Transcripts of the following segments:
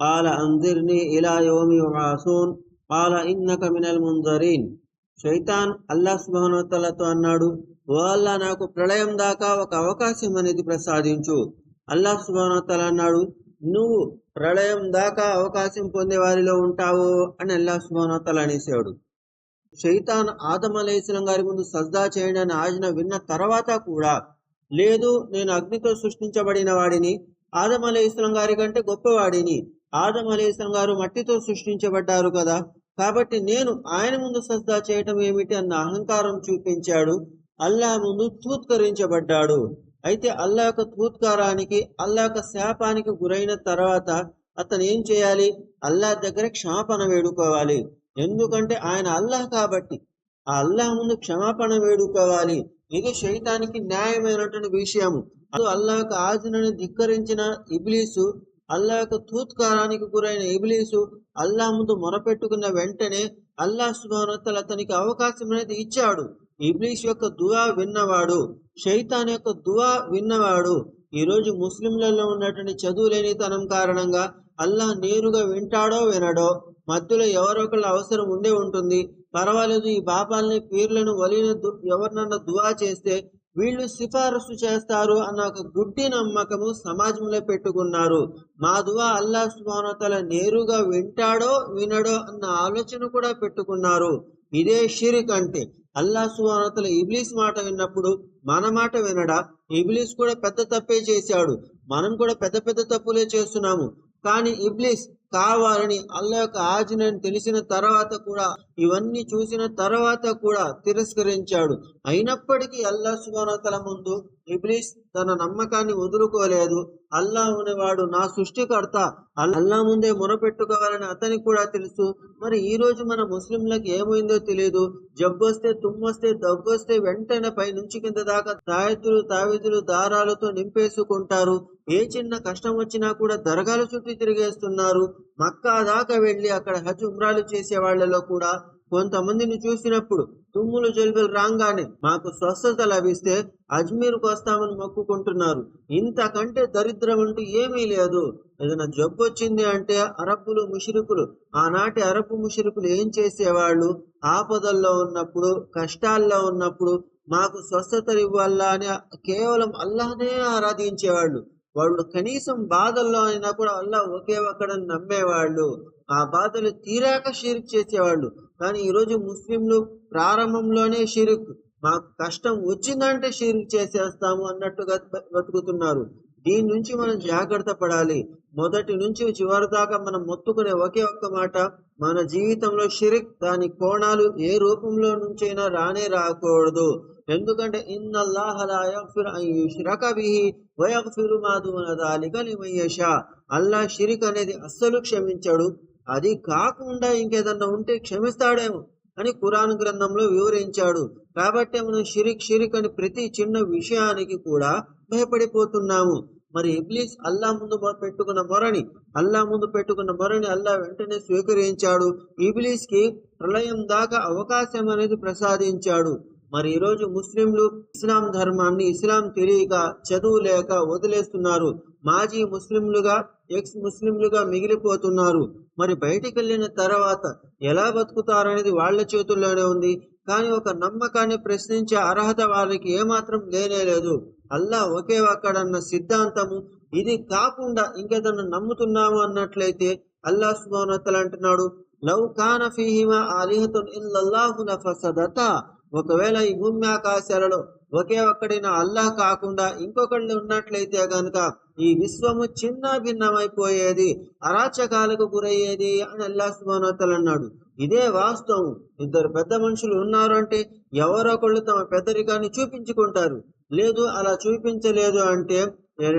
قال أنظرني إلى يوم يبعثون قال إنك من المنظرين శైతాన్ అల్లాహ్ సుబానతలతో అన్నాడు ఓ అల్లా నాకు ప్రళయం దాకా ఒక అవకాశం అనేది ప్రసాదించు అల్లాహ్ సుబానతల అన్నాడు నువ్వు ప్రళయం దాకా అవకాశం పొందే వారిలో ఉంటావు అని అల్లాహ్ సుబానతల అనేసాడు షైతాన్ ఆదం అలైస్లం గారి ముందు సజ్దా చేయండి అని ఆజ్ఞ విన్న తర్వాత కూడా లేదు నేను అగ్నితో సృష్టించబడిన వాడిని ఆదం అలైస్లం గారి కంటే గొప్పవాడిని ఆదం అలైస్లం గారు మట్టితో సృష్టించబడ్డారు కదా. కాబట్టి నేను ఆయన ముందు సజ్దా చేయటం ఏమిటి అన్న అహంకారం చూపించాడు. అల్లా ముందు తూత్కరించబడ్డాడు. అయితే అల్లా యొక్క తూత్కారానికి అల్లా యొక్క శాపానికి గురైన తర్వాత అతను ఏం చేయాలి? అల్లా దగ్గర క్షమాపణ వేడుకోవాలి. ఎందుకంటే ఆయన అల్లాహ్ కాబట్టి. ఆ అల్లాహ్ ముందు క్షమాపణ వేడుకోవాలి. ఇది శైతానికి న్యాయమైనటువంటి విషయము. అది యొక్క ఆజ్ఞను ధిక్కరించిన ఇబ్లీసు అల్లాహ్ యొక్క తూత్కారానికి గురైన ఇబ్లీసు అల్లాహ్ ముందు మొరపెట్టుకున్న వెంటనే అల్లాహ్ సుబానతలు అతనికి అవకాశం అనేది ఇచ్చాడు. ఇబ్లీస్ యొక్క దువా విన్నవాడు షైతాన్ యొక్క దువా విన్నవాడు ఈరోజు ముస్లింలలో ఉన్నటువంటి చదువు లేనితనం కారణంగా అల్లాహ్ నేరుగా వింటాడో వినడో మధ్యలో ఎవరొకళ్ళ అవసరం ఉండే ఉంటుంది. పర్వాలేదు ఈ బాబాల్ని పీర్లను వలిన దు- ఎవరినన్నా దువా చేస్తే వీళ్ళు సిఫారసు చేస్తారు అన్న ఒక గుడ్డి నమ్మకము సమాజంలో పెట్టుకున్నారు. మా దువా అల్లా సుబానతల నేరుగా వింటాడో వినడో అన్న ఆలోచన కూడా పెట్టుకున్నారు. ఇదే షిరిక్ అంటే. అల్లా సుబానతల ఇబ్లీస్ మాట విన్నప్పుడు మన మాట వినడా? ఇబ్లీస్ కూడా పెద్ద తప్పే చేశాడు. మనం కూడా పెద్ద పెద్ద తప్పులే చేస్తున్నాము. కానీ ఇబ్లీస్ కావాలని అల్లా యొక్క ఆజ్ఞని తెలిసిన తర్వాత కూడా ఇవన్నీ చూసిన తర్వాత కూడా తిరస్కరించాడు. అయినప్పటికీ అల్లా సుబానతల ముందు ఇబ్లీస్ తన నమ్మకాన్ని వదులుకోలేదు. అల్లా అనేవాడు నా సృష్టికర్త. అల్లా ముందే మొరపెట్టుకోవాలని అతనికి కూడా తెలుసు. మరి ఈ రోజు మన ముస్లింలకు ఏమైందో తెలియదు జబ్బొస్తే తుమ్మొస్తే దగ్గొస్తే వెంటనే పై నుంచి కింద దాకా తాయెత్తులు తావిదులు దారాలతో నింపేసుకుంటారు. ఏ చిన్న కష్టం వచ్చినా కూడా దర్గాల చుట్టూ తిరిగేస్తున్నారు. మక్కా దాకా వెళ్ళి అక్కడ హజ్ ఉమ్రాలు చేసే వాళ్ళలో కూడా కొంతమందిని చూసినప్పుడు తుమ్ములు జలుబులు రాగానే మాకు స్వస్థత లభిస్తే అజ్మీర్కు వస్తామని మొక్కుకుంటున్నారు. ఇంతకంటే దరిద్రం అంటూ ఏమీ లేదు. ఏదైనా జబ్బు వచ్చింది అంటే అరబ్బులు ముషిరుకులు. ఆనాటి అరబ్బు ముషిరుకులు ఏం చేసేవాళ్ళు? ఆపదల్లో ఉన్నప్పుడు కష్టాల్లో ఉన్నప్పుడు మాకు స్వస్థత ఇవ్వాలా అని కేవలం అల్లాహనే ఆరాధించేవాళ్ళు. వాళ్ళు కనీసం బాధల్లో అయినా కూడా అల్లా ఒకే ఒక్కడని నమ్మేవాళ్ళు. ఆ బాధలు తీరాక షిరిక్ చేసేవాళ్ళు. కానీ ఈరోజు ముస్లింలు ప్రారంభంలోనే షిరిక్ మాకు కష్టం వచ్చిందంటే షిరిక్ చేసేస్తాము అన్నట్టుగా బతుకుతున్నారు. దీని నుంచి మనం జాగ్రత్త పడాలి. మొదటి నుంచి చివరి దాకా మనం మొత్తుకునే ఒకే ఒక్క మాట మన జీవితంలో షిరిక్ దాని కోణాలు ఏ రూపంలో నుంచైనా రానే రాకూడదు. ఎందుకంటే ఇన్నల్లాహ లా అల్లా షిరిక్ అనేది అస్సలు క్షమించాడు. అది కాకుండా ఇంకేదన్నా ఉంటే క్షమిస్తాడేమో అని కురాన్ గ్రంథంలో వివరించాడు. కాబట్టి మనం షిరిక్ షిరిక్ అని ప్రతి చిన్న విషయానికి కూడా భయపడిపోతున్నాము. మరి ఇబ్లీస్ అల్లా ముందు పెట్టుకున్న మొరని అల్లా ముందు పెట్టుకున్న మొరని అల్లా వెంటనే స్వీకరించాడు. ఇబ్లీస్కి ప్రళయం దాకా అవకాశం అనేది ప్రసాదించాడు. మరి ఈరోజు ముస్లింలు ఇస్లాం ధర్మాన్ని ఇస్లాం తెలియక చదువు లేక వదిలేస్తున్నారు. మాజీ ముస్లింలుగా ఎక్స్ ముస్లింలుగా మిగిలిపోతున్నారు. మరి బయటికి వెళ్ళిన తర్వాత ఎలా బతుకుతారనేది వాళ్ళ చేతుల్లోనే ఉంది. కానీ ఒక నమ్మకాన్ని ప్రశ్నించే అర్హత వాళ్ళకి ఏమాత్రం లేనే లేదు. అల్లా ఒకే ఒక్కడన్న సిద్ధాంతము. ఇది కాకుండా ఇంకేదన్నా నమ్ముతున్నాము అన్నట్లయితే అల్లా సుబానతలు అంటున్నాడు లవ్ కాన ఫీహిమా ఆలిహతున్ ఇల్లల్లాహు లఫసదతా ఒకవేళ ఈ భూమి ఆకాశాలలో ఒకే ఒక్కడైన అల్లాహ్ కాకుండా ఇంకొకళ్ళు ఉన్నట్లయితే గనక ఈ విశ్వము చిన్న భిన్నమైపోయేది అరాచకాలకు గురయ్యేది అని అల్లా సుబానోతలు అన్నాడు. ఇదే వాస్తవం. ఇద్దరు పెద్ద మనుషులు ఉన్నారు అంటే ఎవరో ఒకళ్ళు తమ పెద్దరికాన్ని చూపించుకుంటారు. లేదు అలా చూపించలేదు అంటే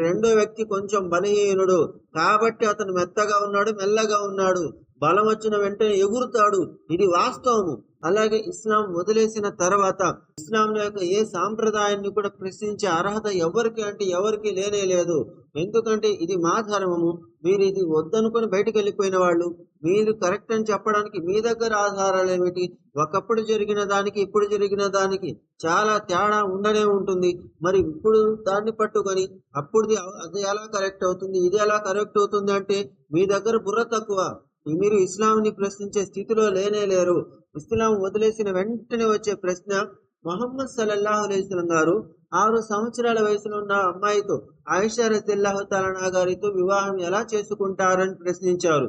రెండో వ్యక్తి కొంచెం బలహీనుడు. కాబట్టి అతను మెత్తగా ఉన్నాడు మెల్లగా ఉన్నాడు. బలం వచ్చిన వెంటనే ఎగురుతాడు. ఇది వాస్తవము. అలాగే ఇస్లాం వదిలేసిన తర్వాత ఇస్లాం యొక్క ఏ సాంప్రదాయాన్ని కూడా ప్రశ్నించే అర్హత ఎవరికి అంటే ఎవరికి లేనే లేదు. ఎందుకంటే ఇది మా ధర్మము. మీరు ఇది వద్దనుకొని బయటకు వెళ్ళిపోయిన వాళ్ళు మీరు కరెక్ట్ అని చెప్పడానికి మీ దగ్గర ఆధారాలు ఏమిటి? ఒకప్పుడు జరిగిన దానికి ఇప్పుడు జరిగిన దానికి చాలా తేడా ఉండనే ఉంటుంది. మరి ఇప్పుడు దాన్ని పట్టుకొని అప్పుడు అది ఎలా కరెక్ట్ అవుతుంది? ఇది ఎలా కరెక్ట్ అవుతుంది అంటే మీ దగ్గర బుర్ర తక్కువ. మీరు ఇస్లాంని ప్రశ్నించే స్థితిలో లేనే లేరు. ఇస్లాం వదిలేసిన వెంటనే వచ్చే ప్రశ్న మొహమ్మద్ సల్లల్లాహు అలైస్లం గారు ఆరు సంవత్సరాల వయసులో ఉన్న అమ్మాయితో ఆయిషా రజిల్లాహు తలనా గారితో వివాహం ఎలా చేసుకుంటారని ప్రశ్నించారు.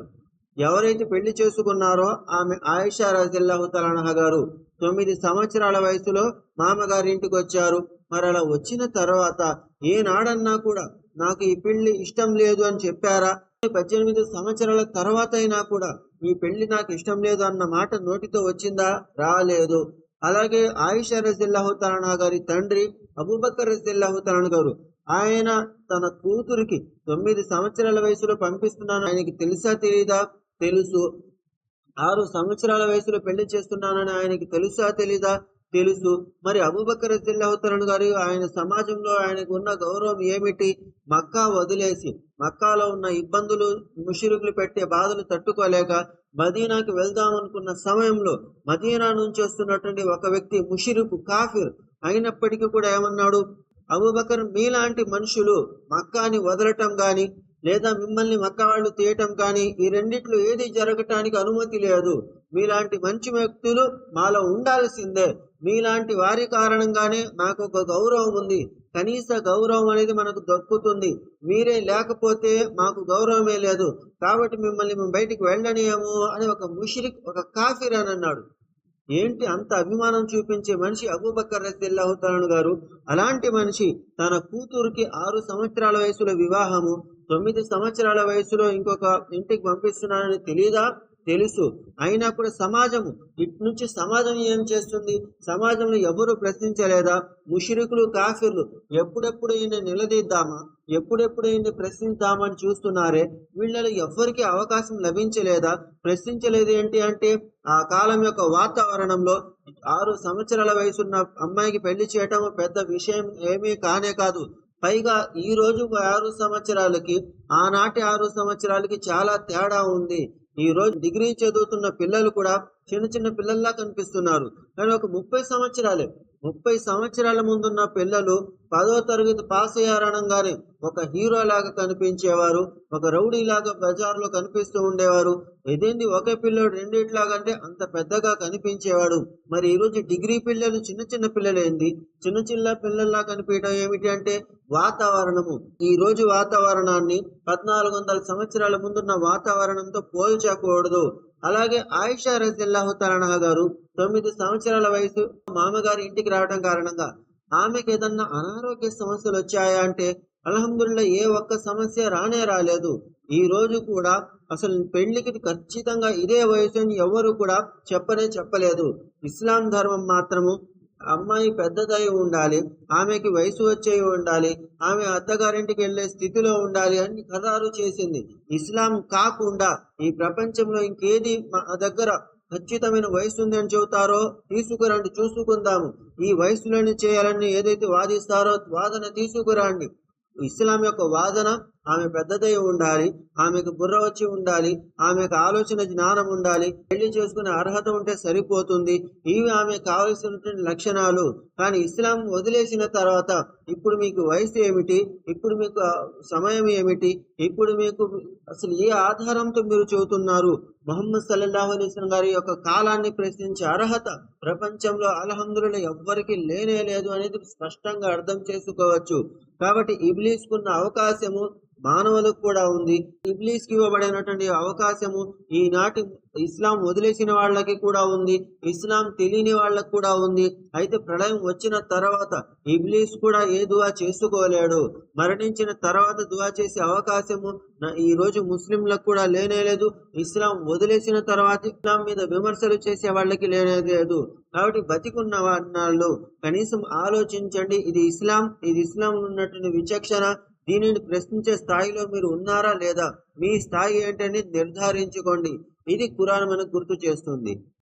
ఎవరైతే పెళ్ళి చేసుకున్నారో ఆమె ఆయిషా రజిల్లాహు తలనా గారు తొమ్మిది సంవత్సరాల వయసులో మామగారింటికి వచ్చారు. మరి అలా వచ్చిన తర్వాత ఏనాడన్నా కూడా నాకు ఈ పెళ్ళి ఇష్టం లేదు అని చెప్పారా? పద్దెనిమిది సంవత్సరాల తర్వాత అయినా కూడా ఈ పెళ్ళి నాకు ఇష్టం లేదు అన్న మాట నోటితో వచ్చిందా? రాలేదు. అలాగే ఆయిషా రజిల్లాహు తలనా గారి తండ్రి అబూబక్కర్ రజిల్లాహు తలన గారు ఆయన తన కూతురికి తొమ్మిది సంవత్సరాల వయసులో పంపిస్తున్నాను. ఆయనకి తెలుసా తెలీదా? తెలుసు. ఆరు సంవత్సరాల వయసులో పెళ్ళి చేస్తున్నానని ఆయనకి తెలుసా తెలీదా? తెలుసు. మరి అబూబక్కర్ రజిల్లాహుతరన్ గారు ఆయన సమాజంలో ఆయనకు ఉన్న గౌరవం ఏమిటి? మక్కా వదిలేసి మక్కాలో ఉన్న ఇబ్బందులు ముషిరుకులు పెట్టే బాధలు తట్టుకోలేక మదీనాకి వెళ్దాం అనుకున్న సమయంలో మదీనా నుంచి వస్తున్నటువంటి ఒక వ్యక్తి ముషిరుకు కాఫిర్ అయినప్పటికీ కూడా ఏమన్నాడు? అబూబకర్ మీలాంటి మనుషులు మక్కాని వదలటం గాని లేదా మిమ్మల్ని మక్క వాళ్ళు తీయటం కానీ ఈ రెండిట్లో ఏది జరగటానికి అనుమతి లేదు. మీలాంటి మంచి వ్యక్తులు మాలో ఉండాల్సిందే. మీలాంటి వారి కారణంగానే నాకు ఒక గౌరవం ఉంది. కనీస గౌరవం అనేది మనకు దక్కుతుంది. మీరే లేకపోతే మాకు గౌరవమే లేదు. కాబట్టి మిమ్మల్ని మేము బయటికి వెళ్ళనియము అని ఒక ముషిరిక్ ఒక కాఫిర్ అని అన్నాడు. ఏంటి అంత అభిమానం చూపించే మనిషి అబూబక్కర్ రసిల్లాహుతాను గారు? అలాంటి మనిషి తన కూతురికి ఆరు సంవత్సరాల వయసులో వివాహము తొమ్మిది సంవత్సరాల వయసులో ఇంకొక ఇంటికి పంపిస్తున్నానని తెలియదా తెలుసు. అయినా కూడా సమాజము ఇటు నుంచి సమాజం ఏం చేస్తుంది? సమాజంలో ఎవరు ప్రశ్నించలేదా? ముషిరికులు కాఫీర్లు ఎప్పుడెప్పుడు ఈయన నిలదీద్దామా? ఎప్పుడెప్పుడు ఈయన్ని ప్రశ్నిద్దామని చూస్తున్నారే? వీళ్ళలో ఎవరికి అవకాశం లభించలేదా? ప్రశ్నించలేదు ఏంటి అంటే ఆ కాలం యొక్క వాతావరణంలో ఆరు సంవత్సరాల వయసున్న అమ్మాయికి పెళ్ళి చేయటం పెద్ద విషయం ఏమీ కానే కాదు. పైగా ఈ రోజు ఆరు సంవత్సరాలకి ఆనాటి ఆరు సంవత్సరాలకి చాలా తేడా ఉంది. ఈ రోజు డిగ్రీ చదువుతున్న పిల్లలు కూడా చిన్న చిన్న పిల్లల్లా కనిపిస్తున్నారు. కానీ ఒక ముప్పై సంవత్సరాలే ముప్పై సంవత్సరాల ముందున్న పిల్లలు పదో తరగతి పాస్ అయ్యారనగానే ఒక హీరో లాగా కనిపించేవారు ఒక రౌడీ లాగా బజార్లో కనిపిస్తూ ఉండేవారు. ఇదేంటి ఒకే పిల్లడు రెండిట్లాగంటే అంత పెద్దగా కనిపించేవాడు. మరి ఈరోజు డిగ్రీ పిల్లలు చిన్న చిన్న పిల్లలేంది చిన్న చిన్న పిల్లల్లా కనిపించడం ఏమిటి అంటే వాతావరణము. ఈ రోజు వాతావరణాన్ని పద్నాలుగు వందల సంవత్సరాల ముందున్న వాతావరణంతో పోల్చకూడదు. అలాగే ఆయిషా రజిల్లాహు తలనహ గారు తొమ్మిది సంవత్సరాల వయసు మామగారి ఇంటికి రావడం కారణంగా ఆమెకి ఏదన్నా అనారోగ్య సమస్యలు వచ్చాయా అంటే అల్హమ్దుల్లా ఏ ఒక్క సమస్య రానే రాలేదు. ఈ రోజు కూడా అసలు పెళ్ళికి ఖచ్చితంగా ఇదే వయసు అని ఎవరు కూడా చెప్పనే చెప్పలేదు. ఇస్లాం ధర్మం మాత్రము అమ్మాయి పెద్దదై ఉండాలి ఆమెకి వయసు వచ్చే ఉండాలి ఆమె అత్తగారింటికి వెళ్ళే స్థితిలో ఉండాలి అని ఖరారు చేసింది. ఇస్లాం కాకుండా ఈ ప్రపంచంలో ఇంకేది మా దగ్గర ఖచ్చితమైన వయసు ఉంది అని చెబుతారో తీసుకురండి చూసుకుందాము. ఈ వయసులోనే చేయాలని ఏదైతే వాదిస్తారో వాదన తీసుకురండి. ఇస్లాం యొక్క వాదన ఆమె పెద్దదై ఉండాలి ఆమెకు బుర్ర వచ్చి ఉండాలి ఆమెకు ఆలోచన జ్ఞానం ఉండాలి పెళ్ళి చేసుకునే అర్హత ఉంటే సరిపోతుంది. ఇవి ఆమె కావలసినటువంటి లక్షణాలు. కానీ ఇస్లాం వదిలేసిన తర్వాత ఇప్పుడు మీకు వయసు ఏమిటి? ఇప్పుడు మీకు సమయం ఏమిటి? ఇప్పుడు మీకు అసలు ఏ ఆధారంతో మీరు చెబుతున్నారు మొహమ్మద్ సల్లల్లాహు అలీస్లం గారి యొక్క కాలాన్ని ప్రశ్నించే అర్హత ప్రపంచంలో అలహందులు ఎవ్వరికి లేనే లేదు అనేది స్పష్టంగా అర్థం చేసుకోవచ్చు. కాబట్టి ఇబ్లీస్కున్న అవకాశము మానవులకు కూడా ఉంది. ఇబ్లీస్కి ఇవ్వబడినటువంటి అవకాశము ఈనాటి ఇస్లాం వదిలేసిన వాళ్ళకి కూడా ఉంది. ఇస్లాం తెలియని వాళ్ళకి కూడా ఉంది. అయితే ప్రళయం వచ్చిన తర్వాత ఇబ్లీస్ కూడా ఏ దువా చేసుకోలేడు. మరణించిన తర్వాత దువా చేసే అవకాశము ఈ రోజు ముస్లింలకు కూడా లేనే లేదు. ఇస్లాం వదిలేసిన తర్వాత ఇస్లాం మీద విమర్శలు చేసే వాళ్ళకి లేనే లేదు. కాబట్టి బతికున్న వాళ్ళు కనీసం ఆలోచించండి. ఇది ఇస్లాం ఇది ఇస్లాం ఉన్నటువంటి విచక్షణ. దీనిని ప్రశ్నించే స్థాయిలో మీరు ఉన్నారా లేదా? మీ స్థాయి ఏంటని నిర్ధారించుకోండి. ఇది ఖురాన్ మనకు గుర్తు చేస్తుంది.